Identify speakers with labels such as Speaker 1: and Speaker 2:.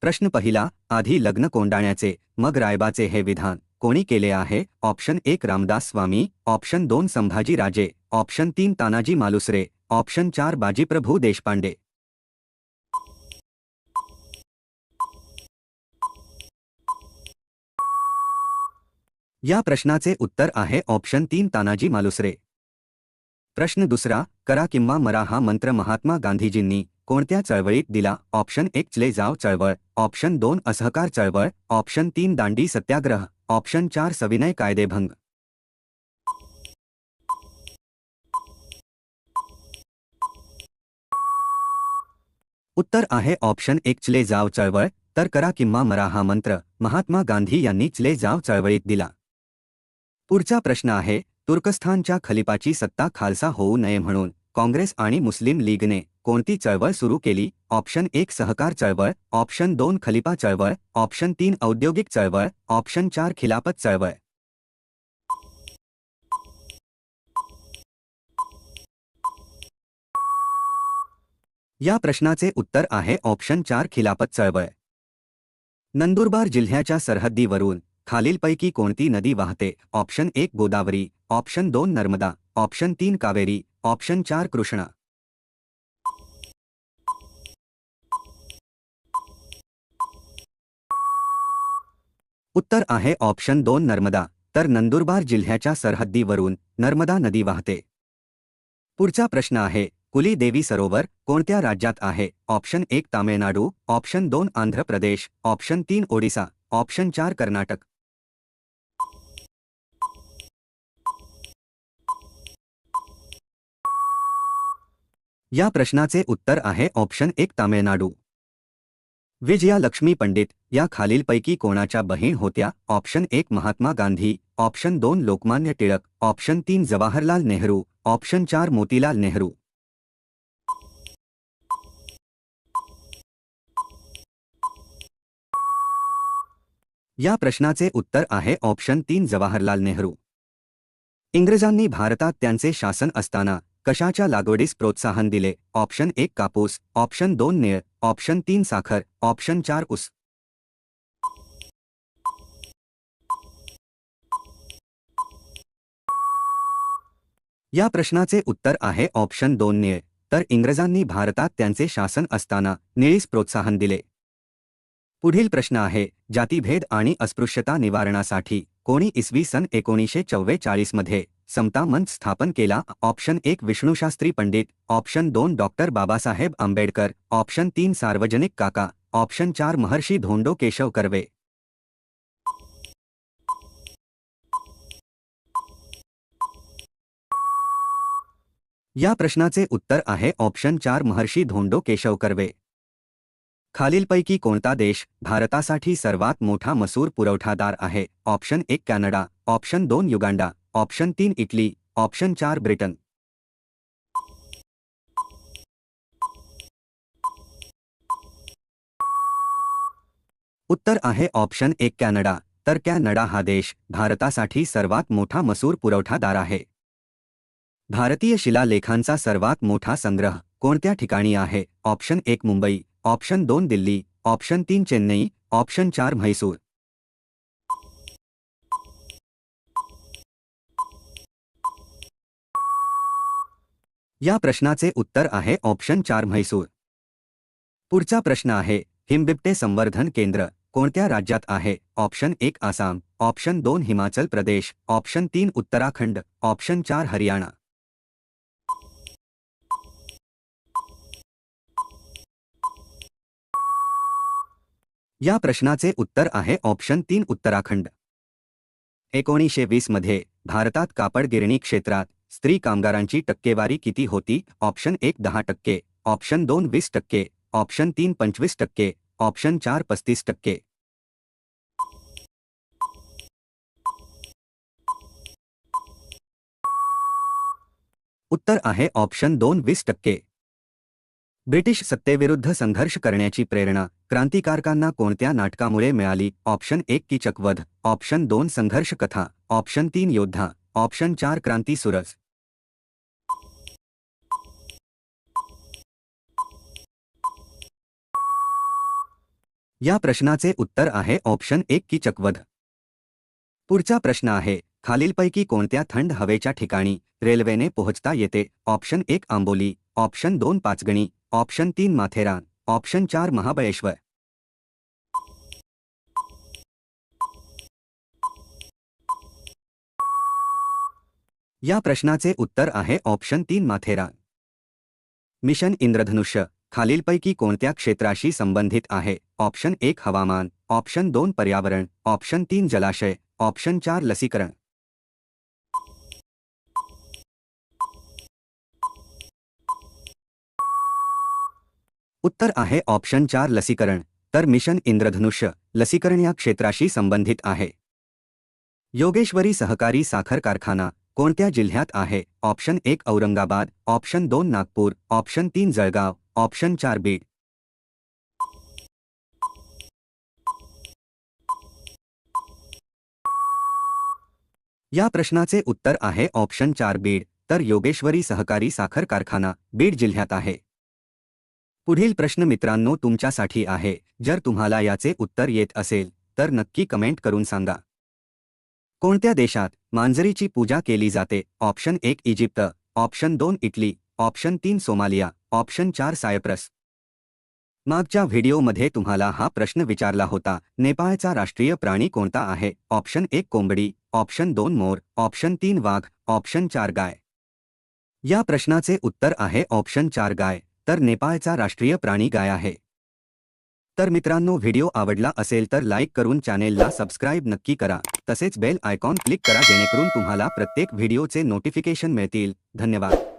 Speaker 1: प्रश्न पहिला आधी लग्न कोंडाण्याचे मग रायबाचे हे विधान कोणी केले आहे? ऑप्शन एक रामदास स्वामी. ऑप्शन दोन संभाजी राजे. ऑप्शन तीन तानाजी मालुसरे. ऑप्शन चार बाजीप्रभू देशपांडे. या प्रश्नाचे उत्तर आहे ऑप्शन तीन तानाजी मालुसरे. प्रश्न दुसरा करा किंवा मरा हा मंत्र महात्मा गांधीजींनी. कोणत्या चळवळीत दिला? ऑप्शन एक चले जाव चळवळ. ऑप्शन दोन असहकार चळवळ. ऑप्शन तीन दांडी सत्याग्रह. ऑप्शन चार सविनय कायदेभंग. उत्तर आहे ऑप्शन एक चले जाव चळवळ. तर करा किंवा मरा हा मंत्र. महात्मा गांधी यांनी चले जाव चळवळीत दिला. पुढचा प्रश्न आहे तुर्कस्थानच्या खलिपाची सत्ता खालसा होऊ नये म्हणून काँग्रेस आणि मुस्लिम लीगने कोणती चळवळ सुरू केली? ऑप्शन एक सहकार चळवळ ऑप्शन दोन खलिपा चळवळ ऑप्शन तीन औद्योगिक चळवळ ऑप्शन चार खिलापत चळवळ. या प्रश्नाचे उत्तर आहे ऑप्शन चार खिलापत चळवळ. नंदुरबार जिल्ह्याच्या सरहद्दीवरून खालीलपैकी कोणती नदी वाहते? ऑप्शन एक गोदावरी ऑप्शन दोन नर्मदा ऑप्शन तीन कावेरी ऑप्शन चार कृष्णा. उत्तर आहे ऑप्शन दोन नर्मदा. तर नंदुरबार जिल्ह्याच्या सरहद्दीवरून नर्मदा नदी वाहते. पुढचा प्रश्न आहे, कुली देवी सरोवर कोणत्या राज्यात आहे? ऑप्शन एक तामिळनाडू, ऑप्शन दोन आंध्र प्रदेश, ऑप्शन तीन ओडिसा, ऑप्शन चार कर्नाटक. या प्रश्नाचे उत्तर आहे ऑप्शन एक तामिळनाडू. विजया लक्ष्मी पंडित या खालीलपैकी कोणाच्या बहीण होत्या? ऑप्शन एक महात्मा गांधी ऑप्शन दोन लोकमान्य टिळक ऑप्शन तीन जवाहरलाल नेहरू ऑप्शन चार मोतीलाल नेहरू. या प्रश्नाचे उत्तर आहे ऑप्शन तीन जवाहरलाल नेहरू. इंग्रजांनी भारतात त्यांचे शासन असताना कशाच्या लागवडीस प्रोत्साहन दिले? ऑप्शन एक कापूस. ऑप्शन दोन निळ. ऑप्शन तीन साखर. ऑप्शन चार ऊस. या प्रश्नाचे उत्तर आहे ऑप्शन दोन निळ. तर इंग्रजांनी भारतात त्यांचे शासन असताना निळीस प्रोत्साहन दिले. पुढील प्रश्न आहे जातीभेद आणि अस्पृश्यता निवारणासाठी कोणी इसवी सन एकोणीसशे चव्वेचाळीसमध्ये समता मंच स्थापन केला. ऑप्शन एक विष्णुशास्त्री पंडित. ऑप्शन दोन डॉक्टर बाबासाहेब आंबेडकर. ऑप्शन तीन सार्वजनिक काका. ऑप्शन चार महर्षी धोंडो केशव कर्वे. या प्रश्नाचे उत्तर आहे. ऑप्शन चार महर्षी धोंडो केशव कर्वे. खालीलपैकी कोणता देश भारतासाठी सर्वात मोठा मसूर पुरवठादार आहे? ऑप्शन एक कॅनडा. ऑप्शन दोन युगांडा. ऑप्शन तीन इटली, ऑप्शन चार ब्रिटन। उत्तर आहे ऑप्शन एक कॅनडा, तर कॅनडा हा देश भारतासाठी सर्वात मोठा मसूर पुरवठादार आहे. भारतीय शिलालेखांचा सर्वात मोठा संग्रह कोणत्या ठिकाणी आहे? ऑप्शन एक मुंबई, ऑप्शन दोन दिल्ली, ऑप्शन तीन चेन्नई, ऑप्शन चार म्हैसूर। या प्रश्नाचे उत्तर आहे ऑप्शन चार म्हैसूर. पुढचा प्रश्न आहे, हिमबिबटे संवर्धन केंद्र कोणत्या राज्यात आहे? ऑप्शन एक आसाम, ऑप्शन दोन हिमाचल प्रदेश, ऑप्शन तीन उत्तराखंड, ऑप्शन चार हरियाणा. या प्रश्नाचे उत्तर आहे ऑप्शन तीन उत्तराखंड. एकोणीसशे वीसमध्ये भारतात कापड गिरणी क्षेत्रात स्त्री कामगारांची टक्केवारी किती होती? ऑप्शन एक दहा टक्के, ऑप्शन दोन वीस टक्के, ऑप्शन तीन पंचवीस टक्के, ऑप्शन चार पस्तीस टक्के. उत्तर आहे ऑप्शन दोन वीस टक्के. ब्रिटिश सत्तेविरुद्ध संघर्ष करण्याची प्रेरणा, क्रांतिकारकांना कोणत्या नाटकामुळे मिळाली? ऑप्शन एक कीचकवध, ऑप्शन दोन संघर्ष कथा ऑप्शन तीन योद्धा, ऑप्शन चार क्रांती सुरज. या प्रश्नाचे उत्तर आहे ऑप्शन एक की चकवध. पुढचा प्रश्न आहे, खालीलपैकी कोणत्या थंड हवेच्या ठिकाणी रेल्वेने पोहोचता येते? ऑप्शन एक आंबोली, ऑप्शन दोन पाचगणी, ऑप्शन तीन माथेरान, ऑप्शन चार महाबळेश्वर. या प्रश्नाचे उत्तर आहे ऑप्शन तीन माथेरान. मिशन इंद्रधनुष्य खालीलपैकी कोणत्या क्षेत्राशी संबंधित आहे? ऑप्शन एक हवामान, ऑप्शन दोन पर्यावरण, ऑप्शन तीन जलाशय, ऑप्शन चार लसीकरण. उत्तर आहे ऑप्शन चार लसीकरण. तर मिशन इंद्रधनुष्य, लसीकरण या क्षेत्राशी संबंधित आहे. योगेश्वरी सहकारी साखर कारखाना, कोणत्या जिल्ह्यात आहे? ऑप्शन एक औरंगाबाद, ऑप्शन दोन नागपूर, ऑप्शन तीन जळगाव ऑप्शन चार बी. या प्रश्नाचे उत्तर आहे ऑप्शन चार बीड तर योगेश्वरी सहकारी साखर कारखाना बीड जिल्ह्यात आहे. पुढील प्रश्न मित्रांनो तुमच्यासाठी आहे. जर तुम्हाला याचे उत्तर येत असेल तर नक्की कमेंट करून सांगा. कोणत्या देशात मांजरीची पूजा केली जाते? ऑप्शन एक इजिप्त ऑप्शन दोन इटली ऑप्शन तीन सोमालिया ऑप्शन चार सायप्रस. मागच्या व्हिडिओमध्ये तुम्हाला हा प्रश्न विचारला होता नेपाळचा राष्ट्रीय प्राणी कोणता आहे? ऑप्शन एक कोंबडी ऑप्शन दोन मोर ऑप्शन तीन वाघ ऑप्शन चार गाय. या प्रश्नाचे उत्तर आहे ऑप्शन चार गाय तर नेपाळचा राष्ट्रीय प्राणी गाय आहे. तर मित्रांनो व्हिडिओ आवडला असेल तर लाईक करून चॅनेलला सबस्क्राईब नक्की करा तसेच बेल आयकॉन क्लिक करा जेणेकरून तुम्हाला प्रत्येक व्हिडिओचे नोटिफिकेशन मिळतील. धन्यवाद.